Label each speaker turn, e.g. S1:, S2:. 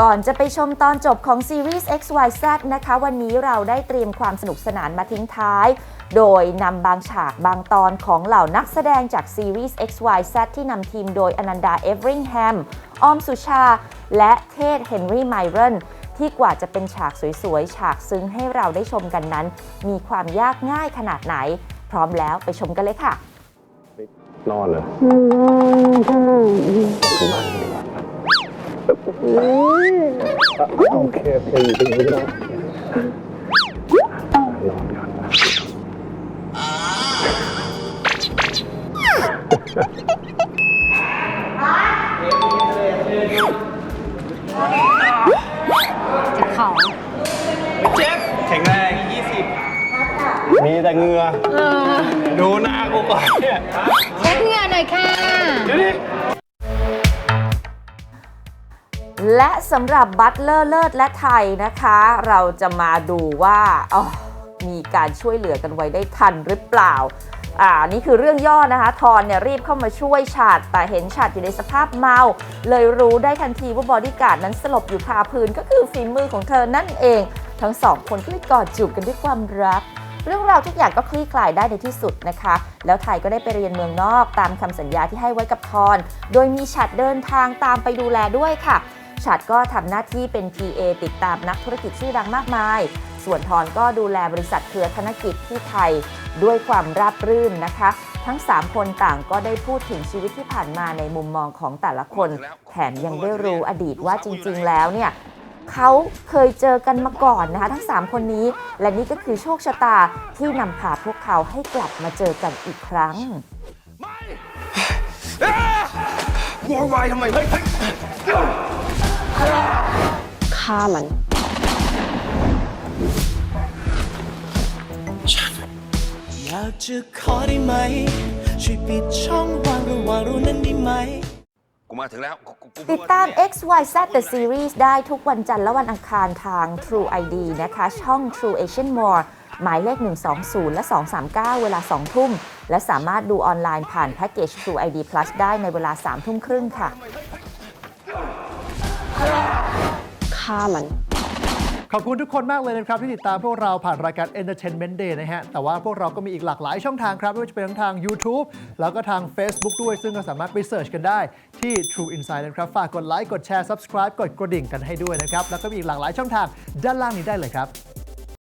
S1: ก่อนจะไปชมตอนจบของซีรีส์ XYZ นะคะ วันนี้เราได้เตรียมความสนุกสนานมาทิ้งท้าย โดยนำบางฉากบางตอนของเหล่านักแสดงจากซีรีส์ XYZ ที่นำทีมโดยอนันดาเอฟริงแฮมออมสุชา และเทศเฮนรี่ไมรอนที่กว่าจะเป็นฉากสวยๆ ฉากซึ้งให้เราได้ชมกันนั้น มีความยากง่ายขนาดไหน พร้อมแล้วไปชมกันเลยค่ะ
S2: นอนเหรอถึงบ้านดีกว่า โอเคโอเคอยู่ตรงนี้ก็ได้นอนก่อน
S3: เจ็บเข่า
S4: เจ็บแข็งแรง
S2: มีแต่เหงือ
S3: เออ
S4: 20ดูหน้ากูก่อนเนี่ย
S3: เช็ดเหงื่อหน่อยค่ะ
S4: ดูดิ
S1: และสำหรับบัตเลอร์เลิศและไทยนะคะ เราจะมาดูว่าออมีการช่วยเหลือกันไว้ได้ทันหรือเปล่าอ่านี่คือเรื่องย่อนะคะ ทอนเนี่ยรีบเข้ามาช่วยฉาดแต่เห็นฉาดอยู่ในสภาพเมา เลยรู้ได้ทันทีว่าบอดี้การ์ดนั้นสลบอยู่คาพื้นก็คือฝีมือของเธอนั่นเอง ทั้งสองคนก็เลยกอดจูบกันด้วยความรัก เรื่องราวทุกอย่างก็คลี่คลายได้ในที่สุดนะคะ แล้วไทยก็ได้ไปเรียนเมืองนอกตามคำสัญญาที่ให้ไว้กับทอน โดยมีฉัดเดินทางตามไปดูแลด้วยค่ะ ฉัดก็ทำหน้าที่เป็น PA ติดตามนักธุรกิจชื่อดังมากมาย ส่วนทอนก็ดูแลบริษัทเครือธนกิจที่ไทย ด้วยความราบรื่นนะคะ ทั้ง 3 คนต่างก็ได้พูดถึงชีวิตที่ผ่านมาในมุมมองของแต่ละคน แถมยังได้รู้อดีตว่าจริง ๆ แล้วเนี่ยเขาเคยเจอกันมาก่อนนะคะ ทั้ง 3 คนนี้ และนี่ก็คือโชคชะตาที่นำพาพวกเขาให้กลับมาเจอกันอีกครั้ง
S4: โวยวายทำไมเฮ้ยเฮ้ย
S3: ฆ่ามัน
S5: อยากจะขอได้ไหม ช่วยปิดช่องว่างระหว่างเรานั้นได้ไหม
S4: กูมาถึงแล้วกูกูกู
S1: ติดตาม XYZ The Series ได้ทุกวันจันทร์และวันอังคารทาง True ID นะคะ ช่อง True Asian More หมายเลข 120 และ 239 เวลา 2 ทุ่ม และสามารถดูออนไลน์ผ่านแพ็กเกจ True ID Plus ได้ในเวลา 3 ทุ่มครึ่งค่ะ
S3: ฆ่ามัน
S6: ขอบคุณทุกคนมากเลยนะครับ ที่ติดตามพวกเราผ่านรายการ Entertainment Day นะฮะ แต่ว่าพวกเราก็มีอีกหลากหลายช่องทางครับ ไม่ว่าจะเป็นทั้งทาง YouTube แล้วก็ทาง Facebook ด้วย ซึ่งก็สามารถไปเสิร์ชกันได้ที่ True Insight นะครับ ฝากกดไลค์ กดแชร์ Subscribe กดกระดิ่งกันให้ด้วยนะครับ แล้วก็มีอีกหลากหลายช่องทางด้านล่างนี้ได้เลยครับ